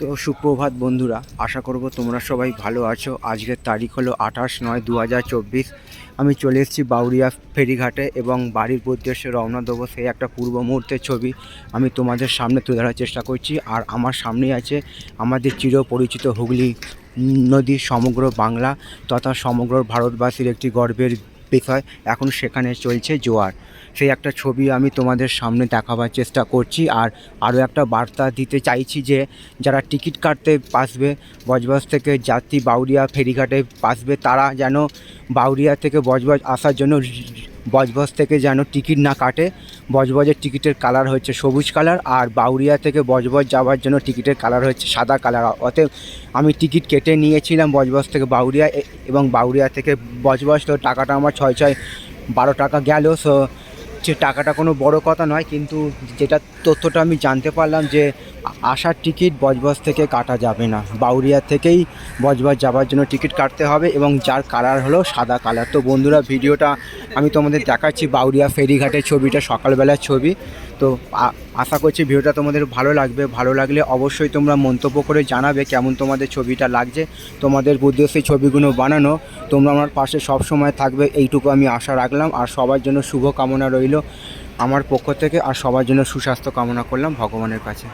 তো সুপ্রভাত বন্ধুরা, আশা করব তোমরা সবাই ভালো আছো। আজকের তারিখ হলো আঠাশ নয় দু আমি চলে এসেছি বাউরিয়া ফেরিঘাটে এবং বাড়ির উদ্দেশ্যে রওনা দেবো সেই একটা পূর্ব মুহূর্তের ছবি। আমি তোমাদের সামনে তুলে ধরার চেষ্টা করছি। আর আমার সামনেই আছে আমাদের চিরপরিচিত হুগলি নদী সমগ্র বাংলা তথা সমগ্র ভারতবাসীর একটি গর্বের বিষয় এখন সেখানে চলছে জোয়ার। সেই একটা ছবি আমি তোমাদের সামনে দেখাবার চেষ্টা করছি, আর আরও একটা বার্তা দিতে চাইছি যে, যারা টিকিট কাটতে আসবে, বজবজ থেকে যাত্রী বাউরিয়া ফেরিঘাটে আসবে, তারা যেন বাউরিয়া থেকে বজবজ আসার জন্য বজবজ থেকে যেন টিকিট না কাটে। বজবজের টিকিটের কালার হচ্ছে সবুজ কালার আর বাউরিয়া থেকে বজবজ যাওয়ার জন্য টিকিটের কালার হচ্ছে সাদা কালার। অতএব আমি টিকিট কেটে নিয়েছিলাম বজবজ থেকে বাউরিয়া এবং বাউরিয়া থেকে বজবজ তো টাকাটা আমার ছয় ছয়, বারো টাকা গেল সো যে টাকাটা কোনো বড় কথা নয়, কিন্তু যেটা তথ্যটা আমি জানতে পারলাম যে আসার টিকিট বজবজ থেকে কাটা যাবে না। বাউরিয়া থেকেই বজবজ যাওয়ার জন্য টিকিট কাটতে হবে এবং যার কালার হলো সাদা কালার। তো বন্ধুরা, ভিডিওটা আমি তোমাদের দেখাচ্ছি বাউরিয়া ফেরিঘাটের ছবিটা, সকালবেলার ছবি। তো আশা করছি ভিডিওটা তোমাদের ভালো লাগবে। ভালো লাগলে অবশ্যই তোমরা মন্তব্য করে জানাবে কেমন তোমাদের ছবিটা লাগছে। তোমাদের বুদ্ধি সেই ছবিগুলো বানানো। তোমরা আমার পাশে সব সময় থাকবে, এইটুকু আমি আশা রাখলাম। আর সবার জন্য শুভ কামনা রইল আমার পক্ষ থেকে। আর সবার জন্য সুস্বাস্থ্য কামনা করলাম ভগবানের কাছে।